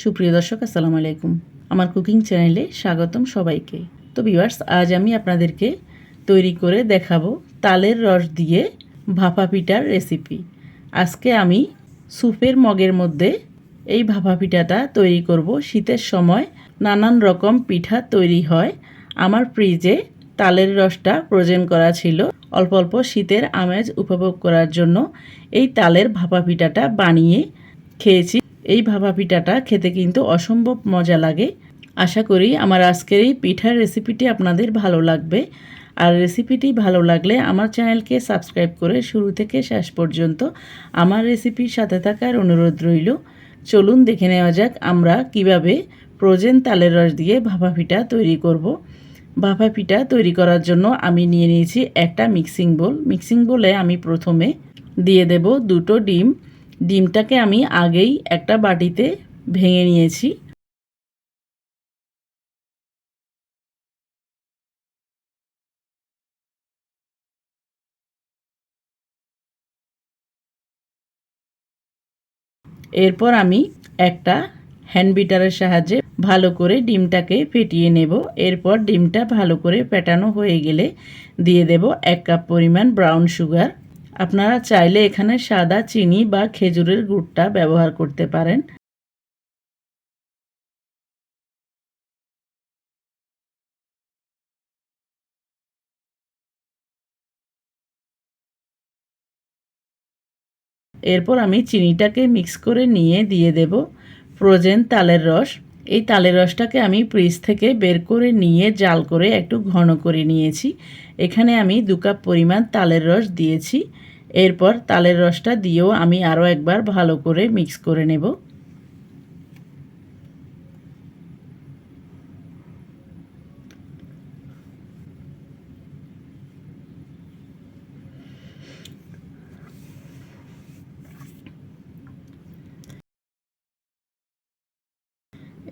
সুপ্রিয় দর্শক, আসসালামু আলাইকুম। আমার কুকিং চ্যানেলে স্বাগতম সবাইকে। তো ভিউয়ার্স, আজ আমি আপনাদেরকে তৈরি করে দেখাবো তালের রস দিয়ে ভাপা পিঠার রেসিপি। আজকে আমি স্যুপের মগের মধ্যে এই ভাপা পিঠাটা তৈরি করব। শীতের সময় নানান রকম পিঠা তৈরি হয়। আমার ফ্রিজে তালের রসটা প্রজেন করা ছিল। অল্প অল্প শীতের আমেজ উপভোগ করার জন্য এই তালের ভাপা পিঠাটা বানিয়ে খেয়েছি। এই ভাপা পিঠাটা খেতে কিন্তু অসম্ভব মজা লাগে। আশা করি আমার আজকের এই পিঠার রেসিপিটি আপনাদের ভালো লাগবে। আর রেসিপিটি ভালো লাগলে আমার চ্যানেলকে সাবস্ক্রাইব করে শুরু থেকে শেষ পর্যন্ত আমার রেসিপির সাথে থাকার অনুরোধ রইল। চলুন দেখে নেওয়া যাক আমরা কীভাবে প্রোজেন তালের রস দিয়ে ভাপা পিঠা তৈরি করব। ভাপা পিঠা তৈরি করার জন্য আমি নিয়ে নিয়েছি একটা মিক্সিং বোল মিক্সিং বোলে আমি প্রথমে দিয়ে দেব দুটো ডিম। ডিমটাকে আমি আগেই একটা বাটিতে ভেঙে নিয়েছি। এরপর আমি একটা হ্যান্ড বিটারের সাহায্যে ভালো করে ডিমটাকে ফেটিয়ে নেব। এরপর ডিমটা ভালো করে ফেটানো হয়ে গেলে দিয়ে দেব এক কাপ পরিমাণ ব্রাউন সুগার। আপনারা চাইলে এখানে সাদা চিনি বা খেজুরের গুড়টা ব্যবহার করতে পারেন। এরপর আমি চিনিটাকে মিক্স করে নিয়ে দিয়ে দেব। ফ্রোজেন তালের রস। এই তালের রসটাকে আমি ফ্রিজ থেকে বের করে নিয়ে জাল করে একটু ঘন করে নিয়েছি। এখানে আমি দু কাপ পরিমাণ তালের রস দিয়েছি। এরপর তালের রসটা দিয়েও আমি আরও একবার ভালো করে মিক্স করে নেব।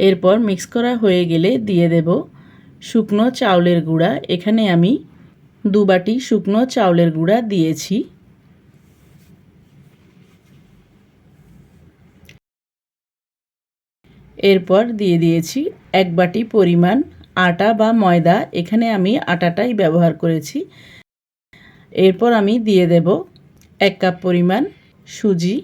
এরপর মিক্স করা হয়ে গেলে দিয়ে দেব শুকনো চাউলের গুঁড়া। এখানে আমি দু বাটি শুকনো চাউলের গুঁড়া দিয়েছি। এরপর দিয়ে দিয়েছি এক বাটি পরিমাণ আটা বা ময়দা। এখানে আমি আটাটাই ব্যবহার করেছি। এরপর আমি দিয়ে দেব এক কাপ পরিমাণ সুজি।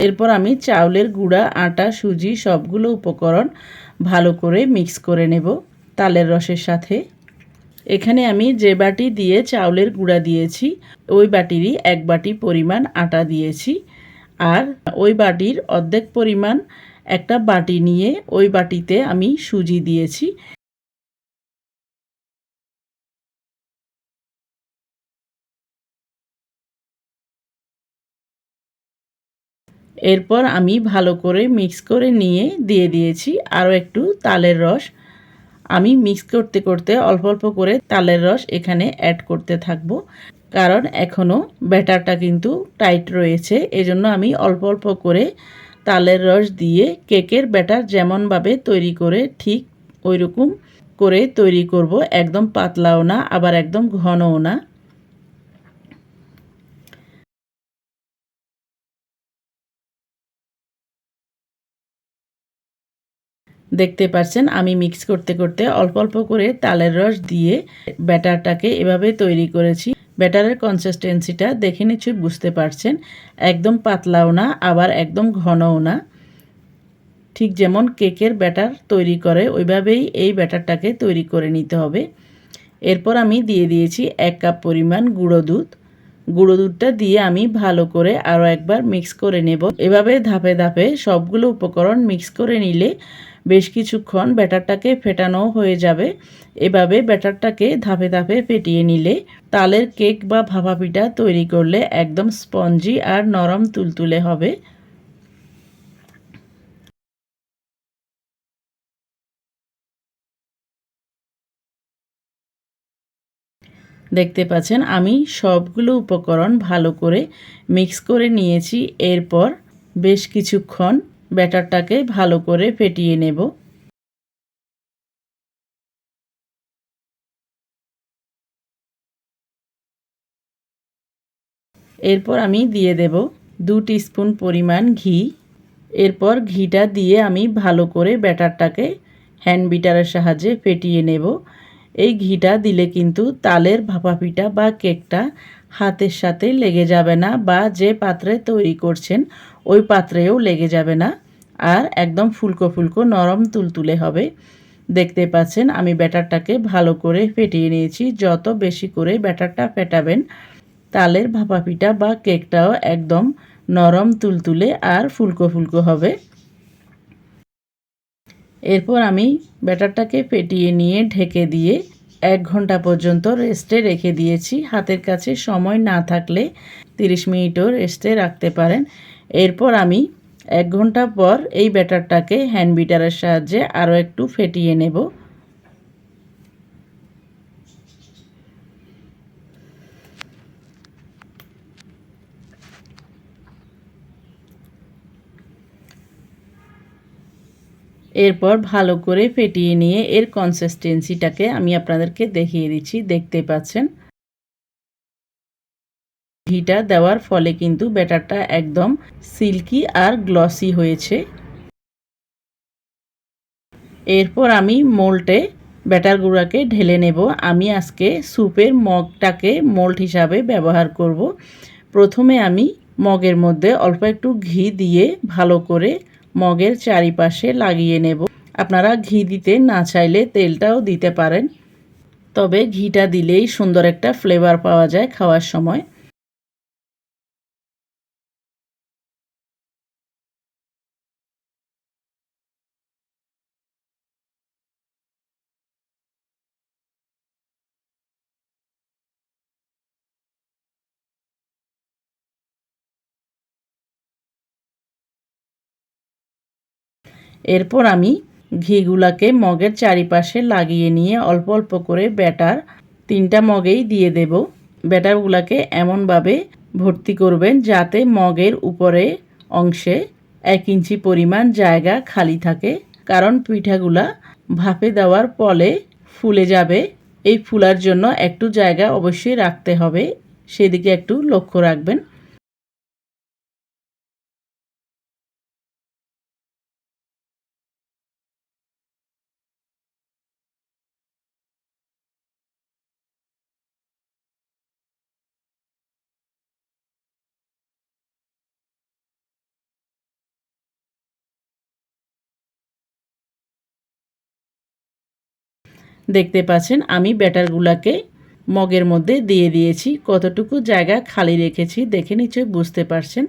এরপর আমি চাউলের গুঁড়া, আটা, সুজি সবগুলো উপকরণ ভালো করে মিক্স করে নেব তালের রসের সাথে। এখানে আমি যে বাটি দিয়ে চাউলের গুঁড়া দিয়েছি, ওই বাটিরই এক বাটি পরিমাণ আটা দিয়েছি। আর ওই বাটির অর্ধেক পরিমাণ একটা বাটি নিয়ে ওই বাটিতে আমি সুজি দিয়েছি। এরপর আমি ভালো করে মিক্স করে নিয়ে দিয়ে দিয়েছি আরও একটু তালের রস। আমি মিক্স করতে করতে অল্প অল্প করে তালের রস এখানে অ্যাড করতে থাকব। কারণ এখনও ব্যাটারটা কিন্তু টাইট রয়েছে, এজন্য আমি অল্প অল্প করে তালের রস দিয়ে কেকের ব্যাটার যেমনভাবে তৈরি করে ঠিক ওই রকম করে তৈরি করব। একদম পাতলাও না, আবার একদম ঘনও না। দেখতে পাচ্ছেন আমি মিক্স করতে করতে অল্প অল্প করে তালের রস দিয়ে ব্যাটারটাকে এভাবে তৈরি করেছি। ব্যাটারের কনসিস্টেন্সিটা দেখে নিশ্চয়ই বুঝতে পারছেন, একদম পাতলাও না, আবার একদম ঘনও না। ঠিক যেমন কেকের ব্যাটার তৈরি করে, ওইভাবেই এই ব্যাটারটাকে তৈরি করে নিতে হবে। এরপর আমি দিয়ে দিয়েছি এক কাপ পরিমাণ গুঁড়ো দুধ। গুঁড়ো দুধটা দিয়ে আমি ভালো করে আরও একবার মিক্স করে নেব। এভাবে ধাপে ধাপে সবগুলো উপকরণ মিক্স করে নিলে বেশ কিছুক্ষণ ব্যাটারটাকে ফেটানো হয়ে যাবে। এভাবে ব্যাটারটাকে ধাপে ধাপে ফেটিয়ে নিলে তালের কেক বা ভাপা পিঠা তৈরি করলে একদম স্পঞ্জি আর নরম তুলতুলে হবে। দেখতে পাচ্ছেন, আমি সবগুলো উপকরণ ভালো করে মিক্স করে নিয়েছি। এরপর বেশ কিছুক্ষণ ব্যাটারটাকে ভালো করে ফেটিয়ে নেব। এরপর আমি দিয়ে দেব দু স্পুন পরিমাণ ঘি। এরপর ঘিটা দিয়ে আমি ভালো করে ব্যাটারটাকে হ্যান্ড বিটারের সাহায্যে ফেটিয়ে নেব। এই ঘিটা দিলে কিন্তু তালের ভাপা পিঠা বা কেকটা হাতের সাথে লেগে যাবে না বা যে পাত্রে তৈরি করছেন, ওই পাত্রেও লেগে যাবে না। আর একদম ফুলকো ফুলকো নরম তুলতুলে হবে। দেখতে পাচ্ছেন, আমি ব্যাটারটাকে ভালো করে ফেটিয়ে নিয়েছি। যত বেশি করে ব্যাটারটা ফেটাবেন, তালের ভাপা পিঠা বা কেকটাও একদম নরম তুলতুলে আর ফুলকো ফুলকো হবে। এরপর আমি ব্যাটারটাকে পেটিয়ে নিয়ে ঢেকে দিয়ে এক ঘণ্টা পর্যন্ত রেস্টে রেখে দিয়েছি। হাতের কাছে সময় না থাকলে 30 মিনিটও রেস্টে রাখতে পারেন। এরপর আমি এক ঘণ্টা পর এই ব্যাটারটাকে হ্যান্ড বিটারের সাহায্যে আরও একটু ফেটিয়ে নেব। এরপর ভালো করে ফেটিয়ে নিয়ে এর কনসিস্টেন্সিটাকে আমি আপনাদেরকে দেখিয়ে দিচ্ছি, দেখতে পাচ্ছেন। ঘিটা দেওয়ার ফলে কিন্তু ব্যাটারটা একদম সিল্কি আর গ্লসি হয়েছে। এরপর আমি মোল্টে ব্যাটার গুঁড়াকে ঢেলে নেব। আমি আজকে স্যুপের মগটাকে মোল্ট হিসাবে ব্যবহার করব। প্রথমে আমি মগের মধ্যে অল্প একটু ঘি দিয়ে ভালো করে মগের চারিপাশে লাগিয়ে নেব। আপনারা ঘি দিতে না চাইলে তেলটাও দিতে পারেন। তবে ঘিটা দিলেই সুন্দর একটা ফ্লেভার পাওয়া যায় খাওয়ার সময়। এরপর আমি ঘিগুলাকে মগের চারিপাশে লাগিয়ে নিয়ে অল্প অল্প করে ব্যাটার তিনটা মগেই দিয়ে দেব। ব্যাটারগুলাকে এমনভাবে ভর্তি করবেন যাতে মগের উপরে অংশে এক ইঞ্চি পরিমাণ জায়গা খালি থাকে, কারণ পিঠাগুলা ভাপে দেওয়ার ফলে ফুলে যাবে। এই ফুলার জন্য একটু জায়গা অবশ্যই রাখতে হবে। সেদিকে একটু লক্ষ্য রাখবেন। দেখতে পাচ্ছেন, আমি ব্যাটারগুলাকে মগের মধ্যে দিয়ে দিয়েছি। কতটুকু জায়গা খালি রেখেছি দেখে নিশ্চয়ই বুঝতে পারছেন।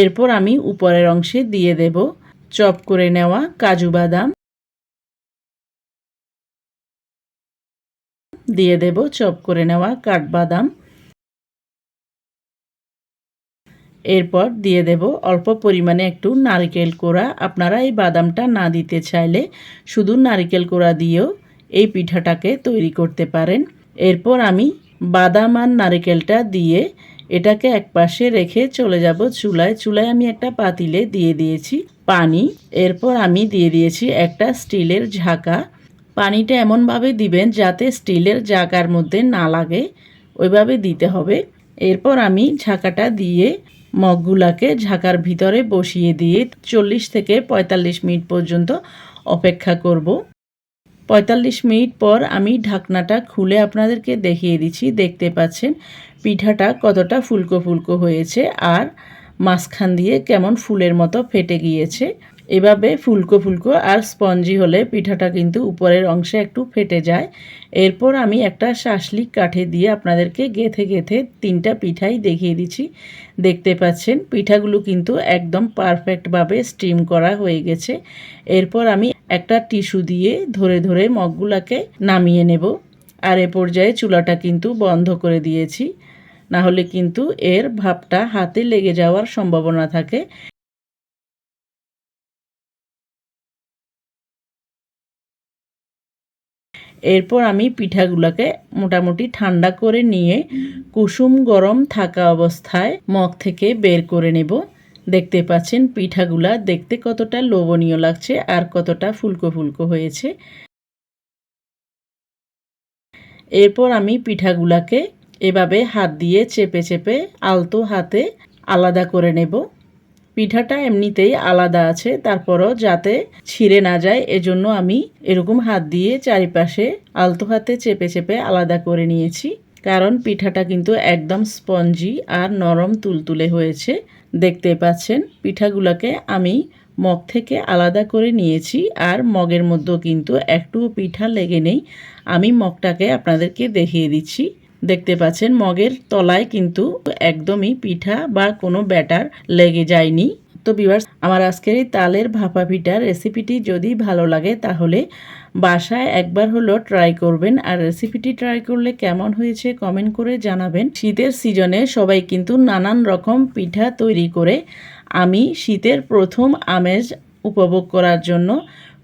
এরপর আমি উপরের অংশে দিয়ে দেব চপ করে নেওয়া কাজু বাদাম। দিয়ে দেব চপ করে নেওয়া কাঠবাদাম এরপর দিয়ে দেব অল্প পরিমাণে একটু নারকেল কোড়া। আপনারা এই বাদামটা না দিতে চাইলে শুধু নারকেল কোড়া দিয়েও এই পিঠাটাকে তৈরি করতে পারেন। এরপর আমি বাদাম আর নারিকেলটা দিয়ে এটাকে এক পাশে রেখে চলে যাব চুলায়। চুলায় আমি একটা পাতিলে দিয়ে দিয়েছি পানি। এরপর আমি দিয়ে দিয়েছি একটা স্টিলের ঝাঁকা। পানিটা এমনভাবে দিবেন যাতে স্টিলের জাগার মধ্যে না লাগে। ওইভাবে দিতে হবে। এরপর আমি ঝাঁকাটা দিয়ে মগগুলাকে ঝাঁকার ভিতরে বসিয়ে দিয়ে চল্লিশ থেকে পঁয়তাল্লিশ মিনিট পর্যন্ত অপেক্ষা করব। পঁয়তাল্লিশ মিনিট পর আমি ঢাকনাটা খুলে আপনাদেরকে দেখিয়ে দিচ্ছি। দেখতে পাচ্ছেন পিঠাটা কতটা ফুলকো ফুলকো হয়েছে আর মাঝখান দিয়ে কেমন ফুলের মতো ফেটে গিয়েছে। এভাবে ফুলকো ফুলকো আর স্পঞ্জি হলে পিঠাটা কিন্তু উপরের অংশে একটু ফেটে যায়। এরপর আমি একটা শাসলিক কাঠে দিয়ে আপনাদেরকে গেথে গেথে তিনটা পিঠাই দেখিয়ে দিচ্ছি। দেখতে পাচ্ছেন পিঠাগুলো কিন্তু একদম পারফেক্টভাবে স্টিম করা হয়ে গেছে। এরপর আমি একটা টিস্যু দিয়ে ধরে ধরে মগগুলাকে নামিয়ে নেব। আর এ পর্যায়ে চুলাটা কিন্তু বন্ধ করে দিয়েছি। না হলে কিন্তু এর ভাবটা হাতে লেগে যাওয়ার সম্ভাবনা থাকে। এরপর আমি পিঠাগুলোকে মোটামুটি ঠান্ডা করে নিয়ে কুসুম গরম থাকা অবস্থায় মগ থেকে বের করে নেব। দেখতে পাচ্ছেন পিঠাগুলা দেখতে কতটা লোভনীয় লাগছে আর কতটা ফুলকো ফুলকো হয়েছে। এরপর আমি পিঠাগুলাকে এভাবে হাত দিয়ে চেপে চেপে আলতো হাতে আলাদা করে নেব। পিঠাটা এমনিতেই আলাদা আছে, তারপরও যাতে ছিঁড়ে না যায়, এজন্য আমি এরকম হাত দিয়ে চারিপাশে আলতো হাতে চেপে চেপে আলাদা করে নিয়েছি। কারণ পিঠাটা কিন্তু একদম স্পঞ্জি আর নরম তুলতুলে হয়েছে। দেখতে পাচ্ছেন, পিঠাগুলোকে আমি মগ থেকে আলাদা করে নিয়েছি আর মগের মধ্যেও কিন্তু একটু পিঠা লেগে নেই। আমি মগটাকে আপনাদেরকে দেখিয়ে দিচ্ছি। দেখতে পাচ্ছেন, মগের তলায় কিন্তু একদমই পিঠা বা কোনো ব্যাটার লেগে যায়নি। তো বিভার্স আমার আজকের এই তালের ভাপা পিঠার রেসিপিটি যদি ভালো লাগে তাহলে বাসায় একবার হলো ট্রাই করবেন। আর রেসিপিটি ট্রাই করলে কেমন হয়েছে কমেন্ট করে জানাবেন। শীতের সিজনে সবাই কিন্তু নানান রকম পিঠা তৈরি করে আমি শীতের প্রথম আমেজ উপভোগ করার জন্য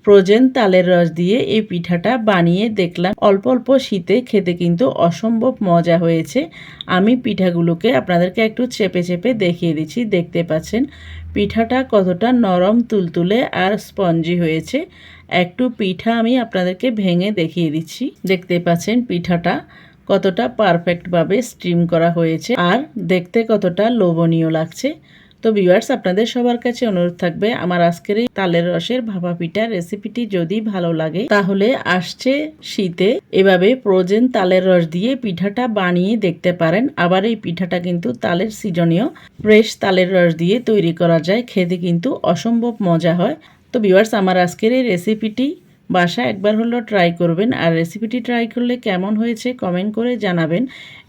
ফ্রোজেন তালের রস দিয়ে এই পিঠাটা বানিয়ে দেখলাম। অল্প অল্প শীতে খেতে কিন্তু অসম্ভব মজা হয়েছে। আমি পিঠাগুলোকে আপনাদেরকে একটু চেপে চেপে দেখিয়ে দিচ্ছি, দেখতে পাচ্ছেন। পিঠাটা কতটা নরম, তুলতুলে আর স্পঞ্জি হয়েছে। একটু পিঠা আমি আপনাদেরকে ভেঙে দেখিয়ে দিচ্ছি। দেখতে পাচ্ছেন পিঠাটা কতটা পারফেক্টভাবে স্টিম করা হয়েছে আর দেখতে কতটা লোভনীয় লাগছে। তো ভিউয়ার্স আপনাদের সবার কাছে অনুরোধ থাকবে, আমার আজকের এই তালের রসের ভাপা পিঠার রেসিপিটি যদি ভালো লাগে, তাহলে আসছে শীতে। এভাবে প্রোজেন তালের রস দিয়ে পিঠাটা বানিয়ে দেখতে পারেন। আবার এই পিঠাটা কিন্তু তালের সিজনীয়। ফ্রেশ তালের রস দিয়ে তৈরি করা যায়, খেতে কিন্তু অসম্ভব মজা হয়। তো ভিউয়ার্স আমার আজকের এই রেসিপিটি বাসা একবার হলো ট্রাই করবেন। আর রেসিপিটি ট্রাই করলে কেমন হয়েছে কমেন্ট করে জানাবেন।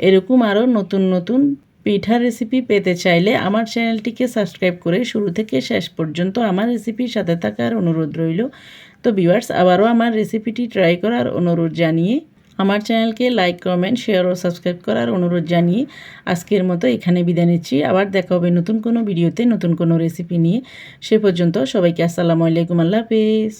এরকম আরও নতুন নতুন পিঠা রেসিপি পেতে চাইলে আমার চ্যানেলটিকে সাবস্ক্রাইব করে শুরু থেকে শেষ পর্যন্ত আমার রেসিপির সাথে থাকার অনুরোধ রইল। তো ভিউয়ার্স আবারও আমার রেসিপিটি ট্রাই করার অনুরোধ জানিয়ে, আমার চ্যানেলকে লাইক কমেন্ট শেয়ার ও সাবস্ক্রাইব করার অনুরোধ জানিয়ে আজকের মতো এখানে বিদায় নিচ্ছি। আবার দেখা হবে নতুন কোনো ভিডিওতে নতুন কোনো রেসিপি নিয়ে। সে পর্যন্ত সবাইকে আসসালামু আলাইকুম, আল্লাহ হাফেজ।